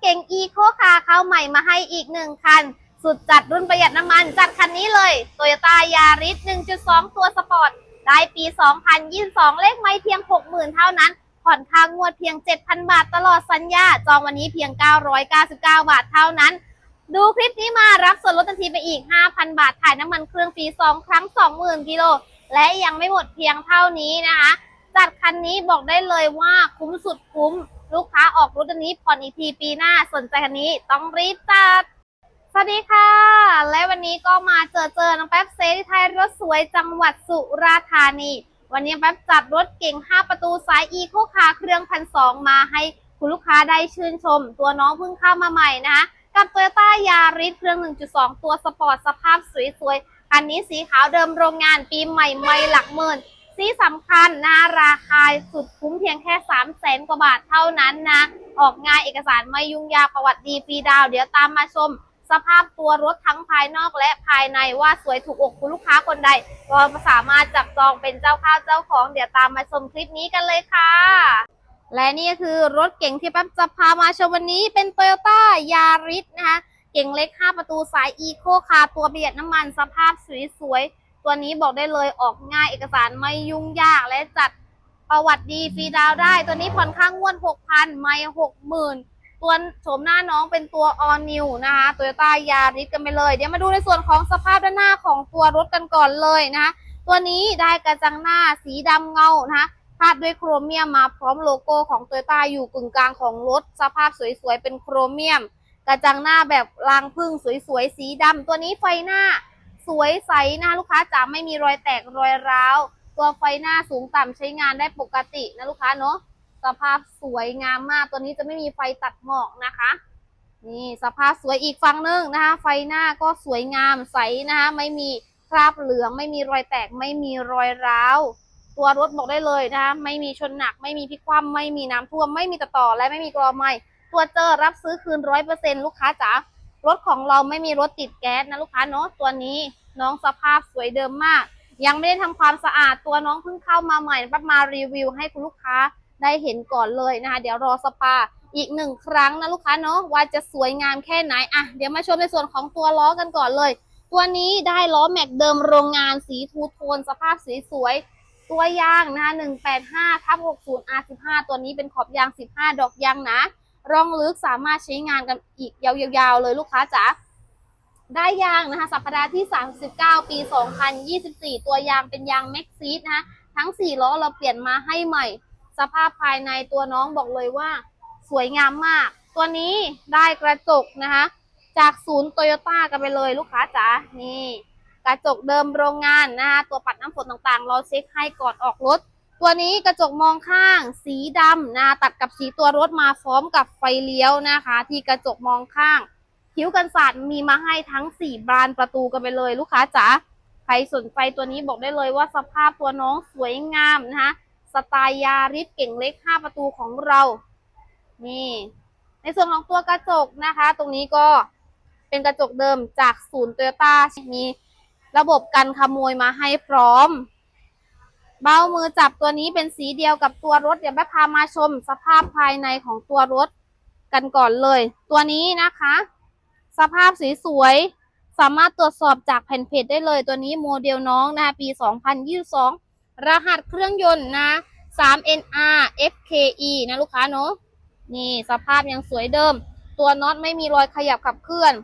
เก๋งอีโคคาเข้าใหม่มาให้อีกหนึ่งคัน สุดจัดรุ่นประหยัดน้ำมัน จัดคันนี้เลย Toyota Yaris 1.2 ตัวสปอร์ตได้ปี 2022 เลขไม่เพียง 60,000 เท่านั้น ผ่อนค่างวดเพียง 7,000 บาทตลอดสัญญา จองวันนี้เพียง 999 บาทเท่านั้น ดูคลิปนี้มารับส่วนลดทันทีไปอีก 5,000 บาทถ่ายน้ำมันเครื่องฟรี 2 ครั้ง 20,000 กิโล และยังไม่หมดเพียงเท่านี้นะคะ จัดคันนี้บอกได้เลยว่าคุ้มสุดคุ้ม ลูกค้าออกรถอันนี้ผ่อนอีกทีปีหน้าสนใจคันนี้ต้องรีบจัด สวัสดีค่ะ และวันนี้ก็มาเจอเจอน้องแป๊บเซที่ไทยรถสวยจังหวัดสุราษฎร์ธานี วันนี้แป๊บจัดรถเก่ง 5 ประตูสายอีโคคาเครื่องพันสองมาให้คุณลูกค้าได้ชื่นชม ตัวน้องเพิ่งเข้ามาใหม่นะคะกับ Toyota Yaris เครื่อง 1.2 ตัวสปอร์ตสภาพสวยๆคันนี้สีขาวเดิมโรงงานปีใหม่ไม่หลักหมื่น ที่สำคัญนะราคาสุดคุ้มเพียงแค่3 0 0แสนกว่าบาทเท่านั้นนะ ออกง่ายเอกสารไม่ยุ่งยากประวัติดีฟรีดาว เดี๋ยวตามมาชม สภาพตัวรถทั้งภายนอกและภายในว่าสวยถูกอกคุณลูกค้าคนใด ก็สามารถจับจองเป็นเจ้าข้าวเจ้าของ เดี๋ยวตามมาชมคลิปนี้กันเลยค่ะ และนี่ก็คือรถเก๋งที่แป๊บจะพามาชมวันนี้เป็น Toyota Yaris นะคะเก๋งเล็ก 5 ประตูสายอีโคคาตัวประหยัดน้ำมันสภาพสวยๆ ตัวนี้บอกได้เลยออกง่ายเอกสารไม่ยุ่งยากและจัดประวัติดีฟรีดาวได้ ตัวนี้ผ่อนข้างงวด6,000 ไม่60,000 ตัวโฉมหน้าน้องเป็นตัว all new นะคะ Toyota Yaris กันไปเลย เดี๋ยวมาดูในส่วนของสภาพด้านหน้าของตัวรถกันก่อนเลยนะคะตัวนี้ได้กระจังหน้าสีดำเงานะคะพาดด้วยโครเมียมมาพร้อมโลโก้ของ Toyota อยู่กึ่งกลางของรถ สภาพสวยๆ เป็นโครเมียม กระจังหน้าแบบรางพึ่งสวยๆ สีดำตัวนี้ไฟหน้า สวยใสนะลูกค้าจ๋าไม่มีรอยแตกรอยร้าว ตัวไฟหน้าสูงต่ำใช้งานได้ปกตินะลูกค้าเนาะสภาพสวยงามมากตัวนี้จะไม่มีไฟตัดหมอกนะคะ นี่สภาพสวยอีกฝั่งหนึงนะคะ ไฟหน้าก็สวยงามใสนะคะ ไม่มีคราบเหลือง ไม่มีรอยแตกไม่มีรอยร้าว ตัวรถบอกได้เลยนะคะไม่มีชนหนัก ไม่มีพิกคว่ำไม่มีน้ำท่วม ไม่มีตะต่อและไม่มีกรอไหมตัวเจอรับซื้อคืนร้อยเปอร์เซ็นลูกค้าจ๋า รถของเราไม่มีรถติดแก๊สนะลูกค้าเนาะตัวนี้น้องสภาพสวยเดิมมาก ยังไม่ได้ทำความสะอาดตัวน้องเพิ่งเข้ามาใหม่ปั๊บมารีวิวให้คุณลูกค้าได้เห็นก่อนเลยนะคะ เดี๋ยวรอสปาอีกหนึ่งครั้งนะลูกค้าเนาะว่าจะสวยงามแค่ไหนอะเดี๋ยวมาชมในส่วนของตัวล้อกันก่อนเลย ตัวนี้ได้ล้อแม็กเดิมโรงงานสีทูโทนสภาพสีสวยตัวยางนะคะ185ทับ60 R15 ตัวนี้เป็นขอบยาง 15 ดอกยางนะ ร่องลึกสามารถใช้งานกันอีกยาวๆเลยลูกค้าจ๋าได้ยางนะคะ สัปดาห์ที่ 39 ปี 2024 ตัวยางเป็นยางแม็กซีดนะคะทั้ง 4 ล้อเราเปลี่ยนมาให้ใหม่ สภาพภายในตัวน้องบอกเลยว่า สวยงามมาก ตัวนี้ได้กระจกนะคะ จากศูนย์โตโยต้ากันไปเลยลูกค้าจ๋านี่ กระจกเดิมโรงงานนะคะตัวปัดน้ำฝนต่างๆ เราเช็คให้ก่อนออกรถ ตัวนี้กระจกมองข้าง สีดำนะตัดกับสีตัวรถมาพร้อมกับไฟเลี้ยวนะคะ ที่กระจกมองข้าง คิ้วกันสาดมีมาให้ทั้ง 4 บานประตูกันไปเลยลูกค้าจ๋าใครสนใจตัวนี้บอกได้เลยว่าสภาพตัวน้องสวยงามนะคะสไตล์ยาริสเก่งเล็ก 5 ประตูของเรา นี่ ในส่วนของตัวกระจกนะคะ ตรงนี้ก็เป็นกระจกเดิมจากศูนย์โตโยต้ามีระบบกันขโมยมาให้พร้อม เบ้ามือจับตัวนี้เป็นสีเดียวกับตัวรถ เดี๋ยวแม่พามาชมสภาพภายในของตัวรถกันก่อนเลย ตัวนี้นะคะ สภาพสีสวยสามารถตรวจสอบจากแผ่นเพจได้เลย ตัวนี้โมเดลน้องนะปี 2022 รหัสเครื่องยนต์นะ 3NR FKE นะลูกค้าเนาะนี่สภาพยังสวยเดิม ตัวน็อตไม่มีรอยขยับขับเคลื่อน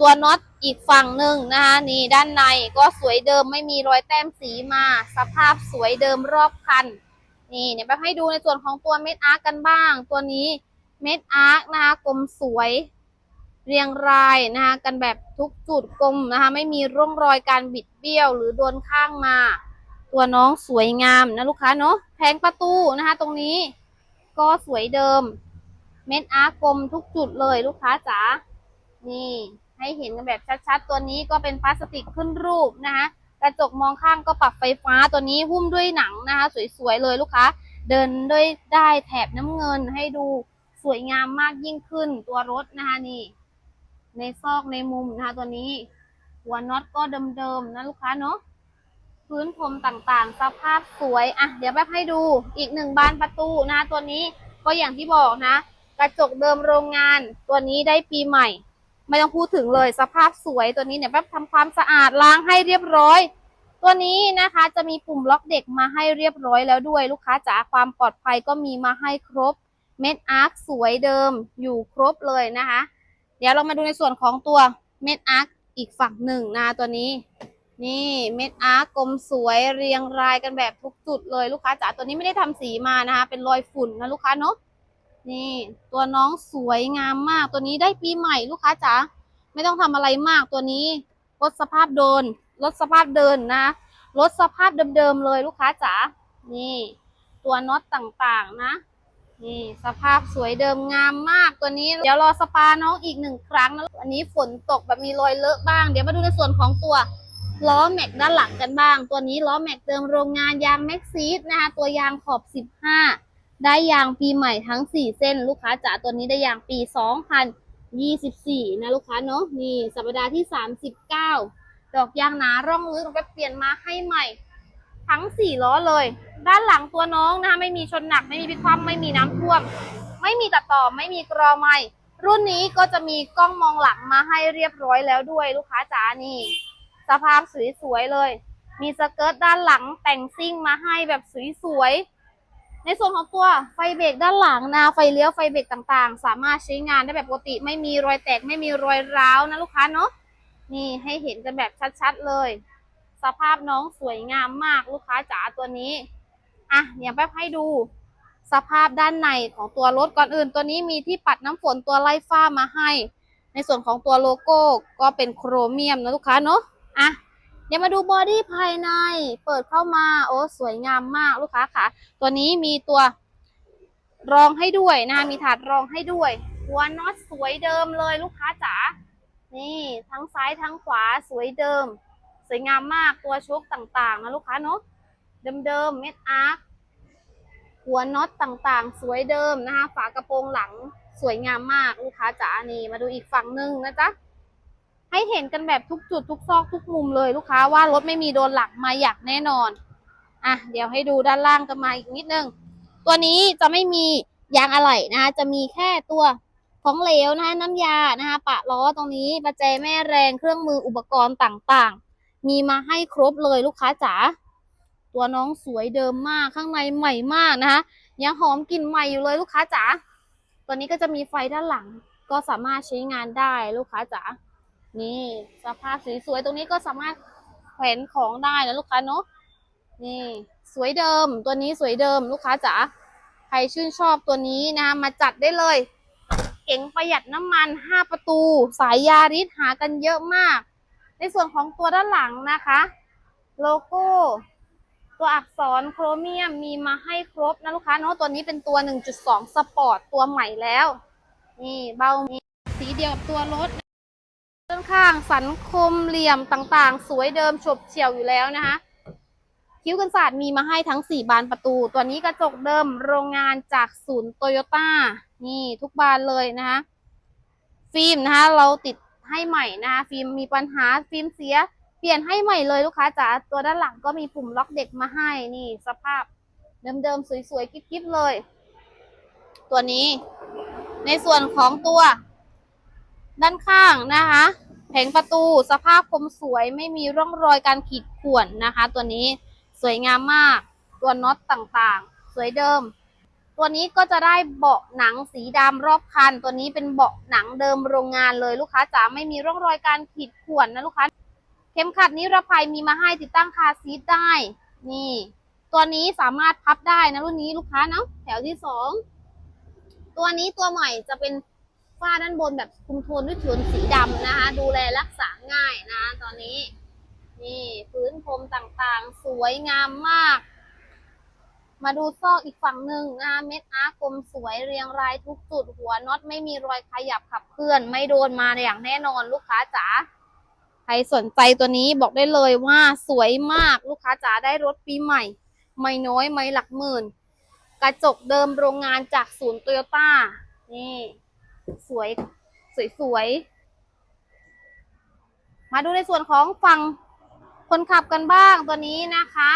ตัวน็อตอีกฝั่งหนึ่งนะคะนี่ด้านในก็สวยเดิมไม่มีรอยแต้มสีมา สภาพสวยเดิมรอบคัน นี่เนี่ยไปให้ดูในส่วนของตัวเม็ดอาร์กกันบ้าง ตัวนี้เม็ดอาร์กนะคะกลมสวยเรียงรายนะคะกันแบบทุกจุดกลมนะคะไม่มีร่องรอยการบิดเบี้ยวหรือโดนข้างมา ตัวน้องสวยงามนะลูกค้าเนาะแผงประตูนะคะ ตรงนี้ก็สวยเดิม เม็ดอาร์กกลมทุกจุดเลยลูกค้าจ๋านี่ ให้เห็นกันแบบชัดๆ ตัวนี้ก็เป็นพลาสติกขึ้นรูปนะคะกระจกมองข้างก็ปรับไฟฟ้าตัวนี้หุ้มด้วยหนังนะคะ สวยๆเลยลูกค้า เดินด้วยได้แถบน้ำเงินให้ดูสวยงามมากยิ่งขึ้นตัวรถนะคะนี่ ในซอกในมุมนะคะตัวนี้ หัวน็อตก็เดิมๆนะลูกค้าเนาะพื้นพรมต่างๆ สภาพสวยอะเดี๋ยวแป๊บให้ดูอีกหนึ่งบานประตูนะตัวนี้ก็อย่างที่บอกนะ กระจกเดิมโรงงาน ตัวนี้ได้ปีใหม่ ไม่ต้องพูดถึงเลยสภาพสวยตัวนี้เนี่ยแป๊บทำความสะอาดล้างให้เรียบร้อย ตัวนี้นะคะจะมีปุ่มล็อกเด็กมาให้เรียบร้อยแล้วด้วย ลูกค้าจ๋าความปลอดภัยก็มีมาให้ครบเม็ดอาร์คสวยเดิมอยู่ครบเลยนะคะ เดี๋ยวเรามาดูในส่วนของตัวเม็ดอาร์คอีกฝั่งหนึ่งนะตัวนี้ นี่เม็ดอาร์คกลมสวยเรียงรายกันแบบทุกจุดเลยลูกค้าจ๋าตัวนี้ไม่ได้ทำสีมานะคะ เป็นรอยฝุ่นนะลูกค้าเนาะ นี่ตัวน้องสวยงามมากตัวนี้ได้ปีใหม่ลูกค้าจ๋าไม่ต้องทำอะไรมากตัวนี้ลดสภาพโดนลดสภาพเดินนะลดสภาพเดิมๆเลยลูกค้าจ๋านี่ตัวน็อตต่างๆนะ นี่สภาพสวยเดิมงามมากตัวนี้ เดี๋ยวรอสปาน้องอีกหนึ่งครั้งนะอันนี้ฝนตกแบบมีรอยเลอะบ้าง เดี๋ยวมาดูในส่วนของตัวล้อแม็กด้านหลังกันบ้าง ตัวนี้ล้อแม็กเดิมโรงงานยางแม็กซีดนะคะตัวยางขอบ 15 ได้ยางปีใหม่ทั้ง 4 เส้นลูกค้าจ๋าตัวนี้ได้ยางปี 2024 นะลูกค้าเนาะนี่สัปดาห์ที่ 39 ดอกยางหนาร่องลึกไปเปลี่ยนมาให้ใหม่ ทั้งสี่ล้อเลย ด้านหลังตัวน้องนะคะไม่มีชนหนักไม่มีพิคว่ำไม่มีน้ำท่วม ไม่มีตัดต่อไม่มีกรอไม้รุ่นนี้ก็จะมีกล้องมองหลังมาให้เรียบร้อยแล้วด้วยลูกค้าจ๋านี่สภาพสวยๆเลย มีสเกิร์ตด้านหลังแต่งซิ่งมาให้แบบสวยๆ ในส่วนของตัวไฟเบรกด้านหลังนะไฟเลี้ยวไฟเบรกต่างๆ สามารถใช้งานได้แบบปกติ ไม่มีรอยแตกไม่มีรอยร้าวนะลูกค้าเนาะนี่ให้เห็นกันแบบชัดๆเลย สภาพน้องสวยงามมากลูกค้าจ๋าตัวนี้อะเดี๋ยวแป๊บให้ดู สภาพด้านในของตัวรถก่อนอื่น ตัวนี้มีที่ปัดน้ำฝนตัวไล่ฟ้ามาให้ ในส่วนของตัวโลโก้ก็เป็นโครเมียมนะลูกค้าเนาะอะ เดี๋ยวมาดูบอดี้ภายใน เปิดเข้ามา โอ้สวยงามมากลูกค้าค่ะ ตัวนี้มีตัวรองให้ด้วยนะคะมีถาดรองให้ด้วย หัวน็อตสวยเดิมเลยลูกค้าจ๋า นี่ทั้งซ้ายทั้งขวาสวยเดิม สวยงามมากตัวโชคต่างๆนะลูกค้าเนาะ เดิมๆเม็ดอาร์คหัวน็อตต่างๆ สวยเดิมนะคะ ฝากระโปรงหลังสวยงามมากลูกค้าจ๋า นี่มาดูอีกฝั่งหนึ่งนะจ๊ะ ให้เห็นกันแบบทุกจุดทุกซอกทุกมุมเลยลูกค้าว่ารถไม่มีโดนหลักมาอยากแน่นอน อะเดี๋ยวให้ดูด้านล่างกันมาอีกนิดนึง ตัวนี้จะไม่มียางอะไหล่นะคะจะมีแค่ตัวของเหลวนะคะน้ำยานะคะปะล้อตรงนี้ประแจแม่แรงเครื่องมืออุปกรณ์ต่างๆ มีมาให้ครบเลยลูกค้าจ๋าตัวน้องสวยเดิมมากข้างในใหม่มากนะคะยังหอมกลิ่นใหม่อยู่เลยลูกค้าจ๋าตัวนี้ก็จะมีไฟด้านหลัง ก็สามารถใช้งานได้ลูกค้าจ๋า นี่สภาพสวยๆตรงนี้ก็สามารถแขวนของได้นะลูกค้าเนาะนี่สวยเดิมตัวนี้สวยเดิมลูกค้าจ๋าใครชื่นชอบตัวนี้นะคะมาจัดได้เลย เก๋งประหยัดน้ำมัน 5 ประตู สายยาริสหากันเยอะมาก ในส่วนของตัวด้านหลังนะคะ โลโก้ ตัวอักษรโครเมียมมีมาให้ครบนะลูกค้าเนาะตัวนี้เป็นตัว 1.2 สปอร์ตตัวใหม่แล้ว นี่เบามีสีเดียวกับตัวรถ ด้านข้างสันคมเหลี่ยมต่างๆ สวยเดิมฉบเฉี่ยวอยู่แล้วนะคะ คิ้วกันศาสตร์มีมาให้ทั้ง 4 บานประตู ตัวนี้กระจกเดิมโรงงานจากศูนย์โตโยต้านี่ทุกบานเลยนะคะฟิล์มนะคะเราติดให้ใหม่นะคะฟิล์มมีปัญหาฟิล์มเสีย เปลี่ยนให้ใหม่เลยลูกค้าจ๋าตัวด้านหลังก็มีปุ่มล็อกเด็กมาให้นี่สภาพเดิมๆสวยๆกิ๊บๆเลย ตัวนี้ ในส่วนของตัว ด้านข้างนะคะ แผงประตูสภาพคมสวยไม่มีร่องรอยการขีดข่วนนะคะ ตัวนี้สวยงามมาก ตัวน็อตต่างๆ สวยเดิม ตัวนี้ก็จะได้เบาะหนังสีดำรอบคัน ตัวนี้เป็นเบาะหนังเดิมโรงงานเลยลูกค้าจ๋าไม่มีร่องรอยการขีดข่วนนะลูกค้าเข็มขัดนิรภัยมีมาให้ติดตั้งคาซีทได้ นี่ ตัวนี้สามารถพับได้นะรุ่นนี้ลูกค้าเนาะแถวที่สองตัวนี้ตัวใหม่จะเป็น ฝ้าด้านบนแบบคุมโทนด้วยโทนสีดำนะคะ ดูแลรักษาง่ายนะ ตอนนี้ นี่พื้นพรมต่างๆ สวยงามมาก มาดูซอกอีกฝั่งหนึ่งนะคะเม็ดอาร์กลมสวยเรียงรายทุกจุดหัวน็อตไม่มีรอยขยับขับเคลื่อน ไม่โดนมาอย่างแน่นอนลูกค้าจ๋าใครสนใจตัวนี้บอกได้เลยว่าสวยมากลูกค้าจ๋าได้รถปีใหม่ ไม่น้อยไม่หลักหมื่น กระจกเดิมโรงงานจากศูนย์โตโยต้านี่ สวยสวยๆมาดูในส่วนของฝั่งคนขับกันบ้างตัวนี้นะคะ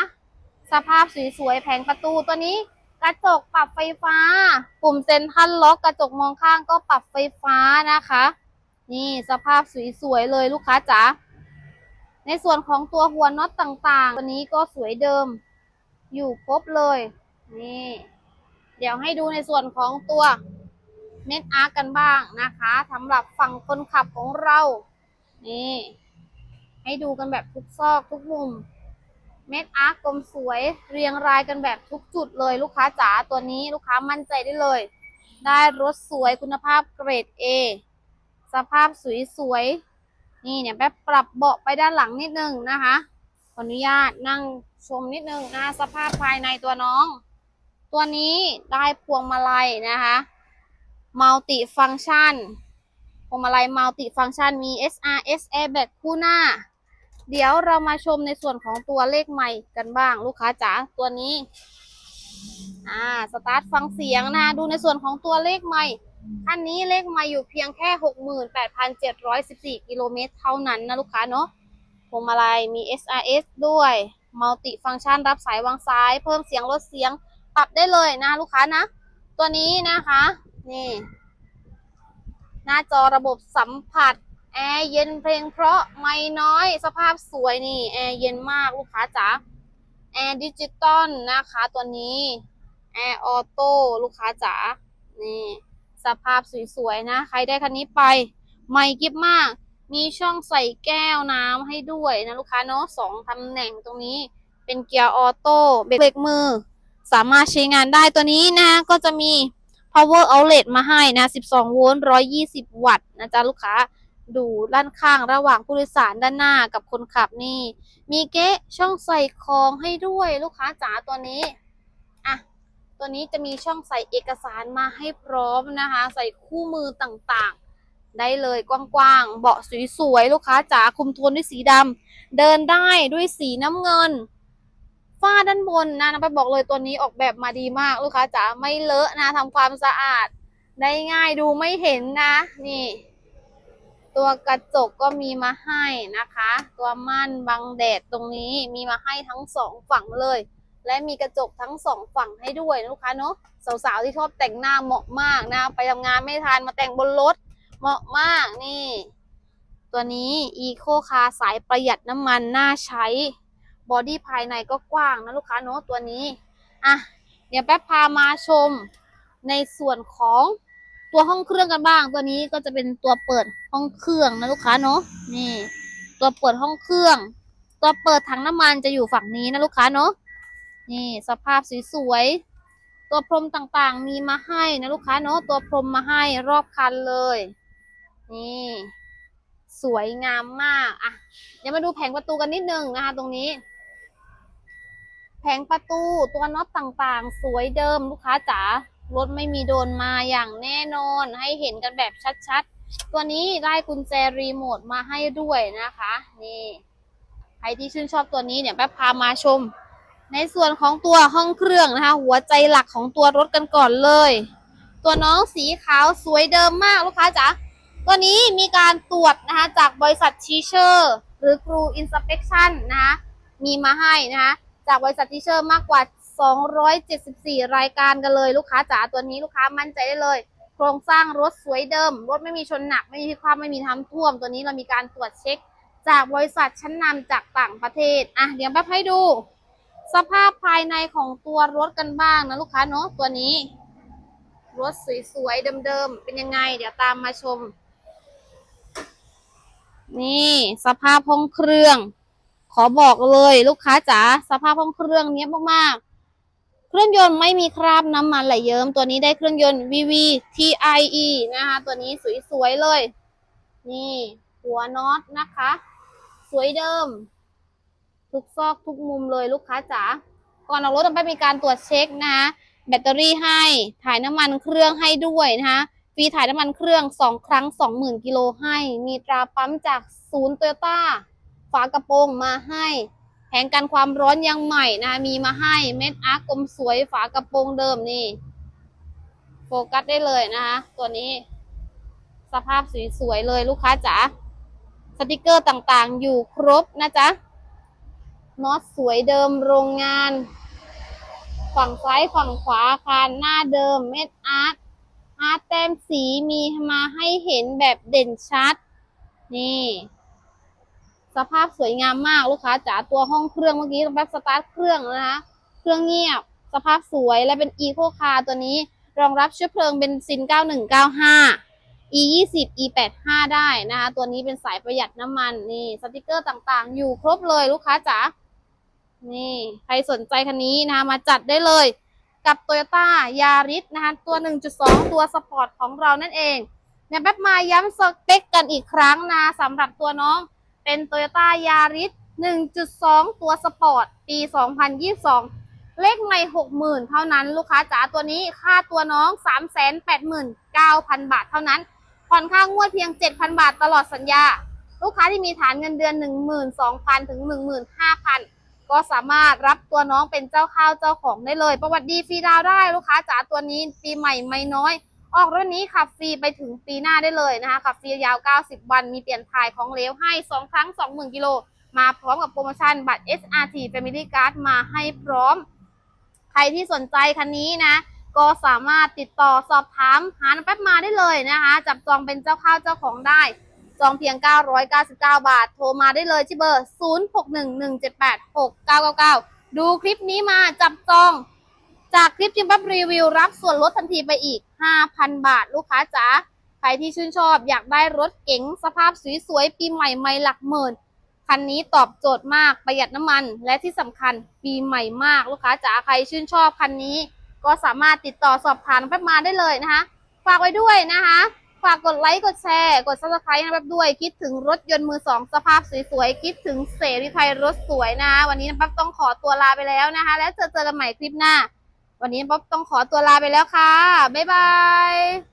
สภาพสวยๆแผงประตูตัวนี้ กระจกปรับไฟฟ้า ปุ่มเซ็นทรัลล็อกกระจกมองข้างก็ปรับไฟฟ้านะคะ นี่สภาพสวยๆเลยลูกค้าจ๋าในส่วนของตัวหัวน็อตต่างๆ ตัวนี้ก็สวยเดิม อยู่ครบเลย นี่ เดี๋ยวให้ดูในส่วนของตัว เม็ดอาร์กันบ้างนะคะสำหรับฝั่งคนขับของเรา นี่ ให้ดูกันแบบทุกซอกทุกมุม เม็ดอาร์กกลมสวยเรียงรายกันแบบทุกจุดเลยลูกค้าจ๋าตัวนี้ลูกค้ามั่นใจได้เลย ได้รถสวยคุณภาพเกรด A สภาพสวยๆนี่เนี่ยแป๊บปรับเบาะไปด้านหลังนิดนึงนะคะขออนุญาตนั่งชมนิดนึงนะสภาพภายในตัวน้อง ตัวนี้ได้พวงมาลัยนะคะ มัลติฟังชันพวงมาลัยมัลติฟังชันมี SRS Airbag คู่หน้า เดี๋ยวเรามาชมในส่วนของตัวเลขใหม่กันบ้าง ลูกค้าจ๋าตัวนี้ อ่า สตาร์ทฟังเสียงนะดูในส่วนของตัวเลขใหม่คันนี้เลขใหม่อยู่เพียงแค่ 68,714 กิโลเมตรเท่านั้นนะลูกค้าเนาะพวงมาลัยมี SRS ด้วยมัลติฟังชันรับสายวางซ้าย เพิ่มเสียงลดเสียงปรับได้เลยนะลูกค้านะ ตัวนี้นะคะ นี่ หน้าจอระบบสัมผัส แอร์เย็นเพลงเพราะไม่น้อยสภาพสวยนี่ แอร์เย็นมากลูกค้าจ๋าแอร์ดิจิตอลนะคะตัวนี้ แอร์ออโต้ลูกค้าจ๋านี่สภาพสวยๆนะ ใครได้คันนี้ไปใหม่กิบมาก มีช่องใส่แก้วน้ำให้ด้วยนะลูกค้าเนาะสองตำแหน่งตรงนี้ เป็นเกียร์ออโต้เบรกมือ สามารถใช้งานได้ตัวนี้นะก็จะมี power outlet มาให้นะ 12 โวลต์ 120 วัตต์นะจ๊ะลูกค้า ดูด้านข้างระหว่างผู้โดยสารด้านหน้ากับคนขับนี่ มีเก๊ะช่องใส่ของให้ด้วยลูกค้าจ๋าตัวนี้ อะ ตัวนี้จะมีช่องใส่เอกสารมาให้พร้อมนะคะ ใส่คู่มือต่างๆ ได้เลยกว้างๆ เบาะสวยๆ ลูกค้าจ๋าคุมโทนด้วยสีดำ เดินได้ด้วยสีน้ำเงิน ฝ้าด้านบนนะนะไปบอกเลยตัวนี้ออกแบบมาดีมากลูกค้าจ๋าไม่เลอะนะทำความสะอาด ได้ง่ายดูไม่เห็นนะ นี่ ตัวกระจกก็มีมาให้นะคะ ตัวม่านบังแดดตรงนี้มีมาให้ทั้งสองฝั่งเลย และมีกระจกทั้งสองฝั่งให้ด้วยนะลูกค้าเนาะสาวๆที่ชอบแต่งหน้าเหมาะมากนะ ไปทำงานไม่ทันมาแต่งบนรถเหมาะมากนี่ ตัวนี้อีโคคาสายประหยัดน้ำมันน่าใช้ บอดี้ภายในก็กว้างนะลูกค้าเนาะตัวนี้อะเดี๋ยวแป๊บพามาชมในส่วนของตัวห้องเครื่องกันบ้าง ตัวนี้ก็จะเป็นตัวเปิดห้องเครื่องนะลูกค้าเนาะนี่ ตัวเปิดห้องเครื่อง ตัวเปิดถังน้ำมันจะอยู่ฝั่งนี้นะลูกค้าเนาะนี่สภาพสวยๆตัวพรมต่างๆมีมาให้นะลูกค้าเนาะตัวพรมมาให้รอบคันเลย นี่สวยงามมาก อะ เดี๋ยวมาดูแผงประตูกันนิดนึงนะคะ ตรงนี้ แผงประตูตัวน็อตต่างๆ สวยเดิมลูกค้าจ๋ารถไม่มีโดนมาอย่างแน่นอนให้เห็นกันแบบชัดๆ ตัวนี้ได้กุญแจรีโมทมาให้ด้วยนะคะ นี่ใครที่ชื่นชอบตัวนี้เนี่ยแป๊บพามาชม ในส่วนของตัวห้องเครื่องนะคะ หัวใจหลักของตัวรถกันก่อนเลย ตัวน้องสีขาวสวยเดิมมากลูกค้าจ๋าตัวนี้มีการตรวจนะคะจากบริษัทชีเชอร์ หรือ Crew Inspection นะคะมีมาให้นะคะ จากบริษัททีเชอร์มากกว่า 274 รายการกันเลย ลูกค้าจ๋าตัวนี้ลูกค้ามั่นใจได้เลย โครงสร้างรถสวยเดิม รถไม่มีชนหนัก ไม่มีความไม่มีทำท่วม ตัวนี้เรามีการตรวจเช็ค จากบริษัทชั้นนำจากต่างประเทศอะเดี๋ยวแป๊บให้ดู สภาพภายในของตัวรถกันบ้างนะลูกค้าเนาะตัวนี้ รถสวยๆเดิมๆเป็นยังไง เดี๋ยวตามมาชม นี่สภาพห้องเครื่อง ขอบอกเลยลูกค้าจ๋าสภาพห้องเครื่องเนี้ยมากๆ เครื่องยนต์ไม่มีคราบน้ำมันไหลเยิ้มตัวนี้ได้เครื่องยนต์ VV TIE นะคะ ตัวนี้สวยๆเลย นี่ หัวน็อตนะคะ สวยเดิม ทุกซอกทุกมุมเลยลูกค้าจ๋าก่อนออกรถต้องไปมีการตรวจเช็คนะคะแบตเตอรี่ให้ ถ่ายน้ำมันเครื่องให้ด้วยนะคะฟรีถ่ายน้ำมันเครื่องสองครั้งสองหมื่นกิโลให้ มีตราปั๊มจากศูนย์โตโยต้า ฝากระโปรงมาให้แผงกันความร้อนยังใหม่นะคะมีมาให้เม็ดอาร์กลมสวยฝากระโปรงเดิมนี่ โฟกัสได้เลยนะคะตัวนี้ สภาพสวยๆเลยลูกค้าจ๋าสติกเกอร์ต่างๆ อยู่ครบนะจ๊ะน็อตสวยเดิมโรงงาน ฝั่งซ้ายฝั่งขวาคารหน้าเดิมเม็ดอาร์ตอาร์ตแต้มสีมีมาให้เห็นแบบเด่นชัด นี่ สภาพสวยงามมากลูกค้าจ๋าตัวห้องเครื่องเมื่อกี้ต้องแป๊บสตาร์ทเครื่องนะคะเครื่องเงียบ สภาพสวยและเป็นอีโคคาร์ตัวนี้ รองรับเชื้อเพลิงเบนซิน 9195 e 20 e 85ได้นะคะตัวนี้เป็นสายประหยัดน้ำมันนี่สติกเกอร์ต่างๆ อยู่ครบเลยลูกค้าจ๋านี่ใครสนใจคันนี้นะคะมาจัดได้เลย กับ Toyota Yaris นะคะตัว 1.2 ตัวสปอร์ตของเรานั่นเองเนี่ยแป๊บมาย้ำสเปคกันอีกครั้งนะสำหรับตัวน้อง เป็น Toyota Yaris 1.2 ตัวสปอร์ต ปี 2022 เลขไม่ 60,000 เท่านั้น ลูกค้าจ๋าตัวนี้ค่าตัวน้อง 389,000 บาทเท่านั้นผ่อนค่างวดเพียง 7,000 บาทตลอดสัญญา ลูกค้าที่มีฐานเงินเดือน 12,000 ถึง 15,000 ก็สามารถรับตัวน้องเป็นเจ้าข้าวเจ้าของได้เลย ประวัติดีฟรีดาวได้ลูกค้าจ๋าตัวนี้ปีใหม่ไม่น้อย ออกรถนี้ขับฟรีไปถึงปีหน้าได้เลยนะคะขับฟรียาว 90 วัน มีเปลี่ยนถ่ายของเลวให้ 2 ครั้ง 20,000 กิโล มาพร้อมกับโปรโมชั่นบัตร SRT Family Card มาให้พร้อม ใครที่สนใจคันนี้นะ ก็สามารถติดต่อสอบถามหาน้ำแป๊บมาได้เลยนะคะ จับจองเป็นเจ้าข้าวเจ้าของได้ จองเพียง 999 บาท โทรมาได้เลยที่เบอร์ 0611786999 ดูคลิปนี้มาจับจอง จากคลิปจิมบับรีวิวรับส่วนลดทันทีไปอีก 5,000 บาทลูกค้าจ๋าใครที่ชื่นชอบอยากได้รถเก๋งสภาพสวยๆปีใหม่ไม่หลักหมื่นคันนี้ตอบโจทย์มากประหยัดน้ำมันและที่สำคัญปีใหม่มากลูกค้าจ๋าใครชื่นชอบคันนี้ ก็สามารถติดต่อสอบถามแป๊บมาได้เลยนะคะ ฝากไว้ด้วยนะคะ ฝากกดไลค์กดแชร์กด subscribe นะแป๊บด้วย คิดถึงรถยนต์มือสองสภาพสวยๆคิดถึงเสรีไทยรถสวยนะคะวันนี้นะแป๊บต้องขอตัวลาไปแล้วนะคะ แล้วเจอเจอกันใหม่คลิปหน้า วันนี้ป๊อบต้องขอตัวลาไปแล้วค่ะ บ๊ายบาย